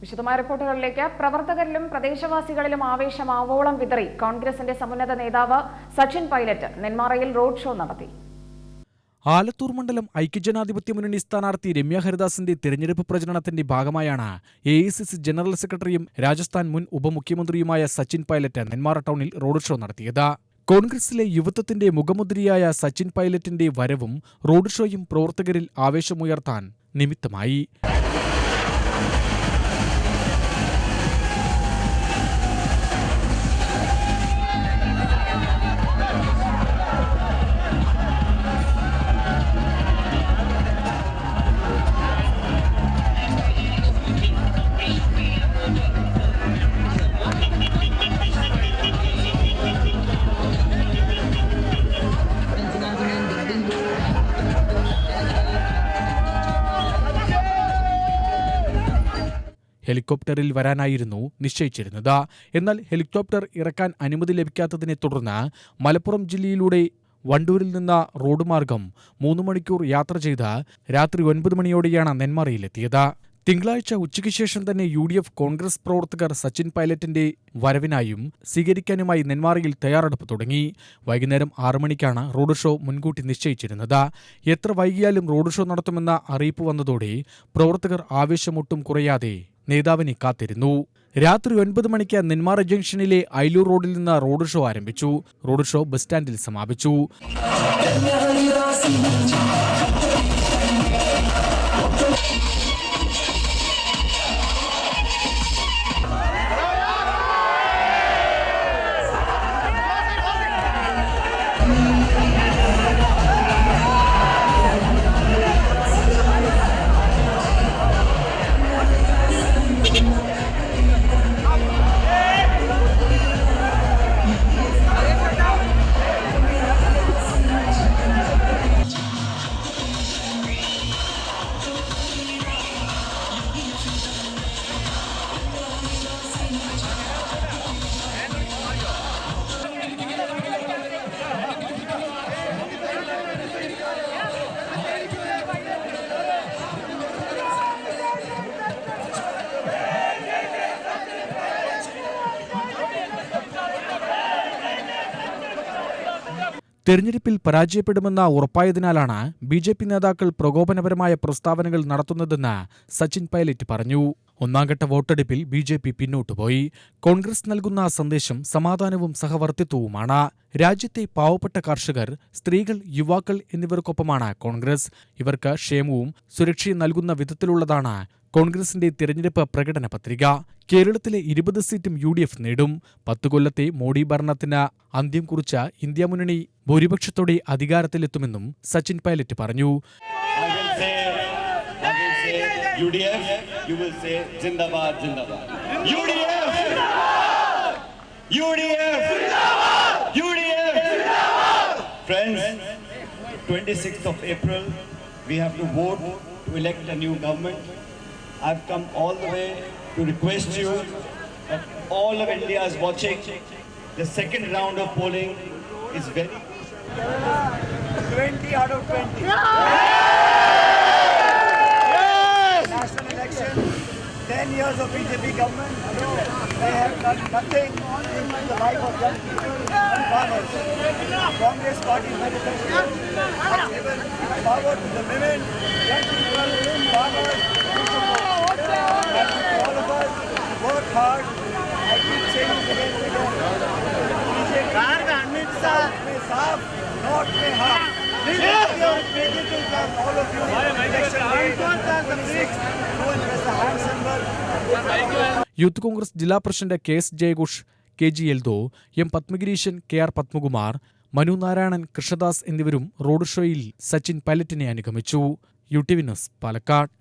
വിശദമായ റിപ്പോർട്ടുകളിലേക്ക് പ്രവർത്തകരിലും പ്രദേശവാസികളിലും ആവേശം ആവോളം വിതറി കോൺഗ്രസിന്റെ സമുന്നത നേതാവ് സച്ചിൻ പൈലറ്റ് നെന്മാറയിൽ റോഡ് ഷോ നടത്തി. ആലത്തൂർ മണ്ഡലം ഐക്യജനാധിപത്യ മുന്നണി സ്ഥാനാർത്ഥി രമ്യ ഹരിദാസിന്റെ തിരഞ്ഞെടുപ്പ് പ്രചരണത്തിന്റെ ഭാഗമായാണ് എ ജനറൽ സെക്രട്ടറിയും രാജസ്ഥാൻ മുൻ ഉപമുഖ്യമന്ത്രിയുമായ സച്ചിൻ പൈലറ്റ് നെന്മാറ ടൗണിൽ റോഡ് ഷോ നടത്തിയത്. കോൺഗ്രസിലെ യുവത്വത്തിന്റെ മുഖമുദ്രയായ സച്ചിൻ പൈലറ്റിന്റെ വരവും റോഡ് ഷോയും പ്രവർത്തകരിൽ ആവേശമുയർത്താൻ നിമിത്തമായി. ഹെലികോപ്റ്ററിൽ വരാനായിരുന്നു നിശ്ചയിച്ചിരുന്നത്. എന്നാൽ ഹെലികോപ്റ്റർ ഇറക്കാൻ അനുമതി ലഭിക്കാത്തതിനെ തുടർന്ന് മലപ്പുറം ജില്ലയിലൂടെ വണ്ടൂരിൽ നിന്ന് റോഡ് മാർഗം മൂന്ന് മണിക്കൂർ യാത്ര ചെയ്ത് രാത്രി ഒൻപത് മണിയോടെയാണ് നെന്മാറയിലെത്തിയത്. തിങ്കളാഴ്ച ഉച്ചയ്ക്ക് ശേഷം തന്നെ യു ഡി എഫ് കോൺഗ്രസ് പ്രവർത്തകർ സച്ചിൻ പൈലറ്റിന്റെ വരവിനായും സ്വീകരിക്കാനുമായി നെന്മാറയിൽ തയ്യാറെടുപ്പ് തുടങ്ങി. വൈകുന്നേരം ആറു മണിക്കാണ് റോഡ് ഷോ മുൻകൂട്ടി നിശ്ചയിച്ചിരുന്നത്. എത്ര വൈകിയാലും റോഡ് ഷോ നടത്തുമെന്ന അറിയിപ്പ് വന്നതോടെ പ്രവർത്തകർ ആവേശമൊട്ടും കുറയാതെ നേതാവിനെ കാത്തിരുന്നു. രാത്രി ഒൻപത് മണിക്ക് നെന്മാറ ജംഗ്ഷനിലെ ഐലൂർ റോഡിൽ നിന്ന് റോഡ് ഷോ ആരംഭിച്ചു. റോഡ് ഷോ ബസ് സ്റ്റാൻഡിൽ സമാപിച്ചു. തെരഞ്ഞെടുപ്പിൽ പരാജയപ്പെടുമെന്ന ഉറപ്പായതിനാലാണ് ബി ജെ പി നേതാക്കൾ പ്രകോപനപരമായ പ്രസ്താവനകൾ നടത്തുന്നതെന്ന് സച്ചിൻ പൈലറ്റ് പറഞ്ഞു. ഒന്നാംഘട്ട വോട്ടെടുപ്പിൽ ബി ജെ പി പിന്നോട്ടുപോയി കോൺഗ്രസ് നൽകുന്ന സന്ദേശം സമാധാനവും സഹവർത്തിത്വവുമാണ്. രാജ്യത്തെ പാവപ്പെട്ട കർഷകർ സ്ത്രീകൾ യുവാക്കൾ എന്നിവർക്കൊപ്പമാണ് കോൺഗ്രസ്. ഇവർക്ക് ക്ഷേമവും സുരക്ഷയും നൽകുന്ന വിധത്തിലുള്ളതാണ് കോൺഗ്രസിന്റെ തിരഞ്ഞെടുപ്പ് പ്രകടന പത്രിക. കേരളത്തിലെ ഇരുപത് സീറ്റും യു ഡി എഫ് നേടും. പത്തു കൊല്ലത്തെ മോഡി ഭരണത്തിന് അന്ത്യം കുറിച്ച ഇന്ത്യ മുന്നണി ഭൂരിപക്ഷത്തോടെ അധികാരത്തിലെത്തുമെന്നും സച്ചിൻ പൈലറ്റ് പറഞ്ഞു. UDF, you will say Zindabad, Zindabad. UDF! UDF! UDF! Friends, 26th of April, we have to vote to elect a new government. I've come all the way to request you that all of India is watching. The second round of polling is very 20 out of 20. national election, 10 years of BJP government, they have done nothing in the life of young people and farmers. Congress party manifesto has given power to the women, young people, farmers, and all of us work hard. I keep saying this again and again. BJP South में साफ, North में half. Your vegetables are all of you. Election day, 26th, Youth Congress ജില്ലാ president K S ജയഘോഷ് K G Eldho M Padmagireeshan K R Padmakumar Manu Narayanan Krishnadas എന്നിവരും road ഷോയിൽ സച്ചിൻ പൈലറ്റിനെ അനുഗമിച്ചു. U T V Palakkad.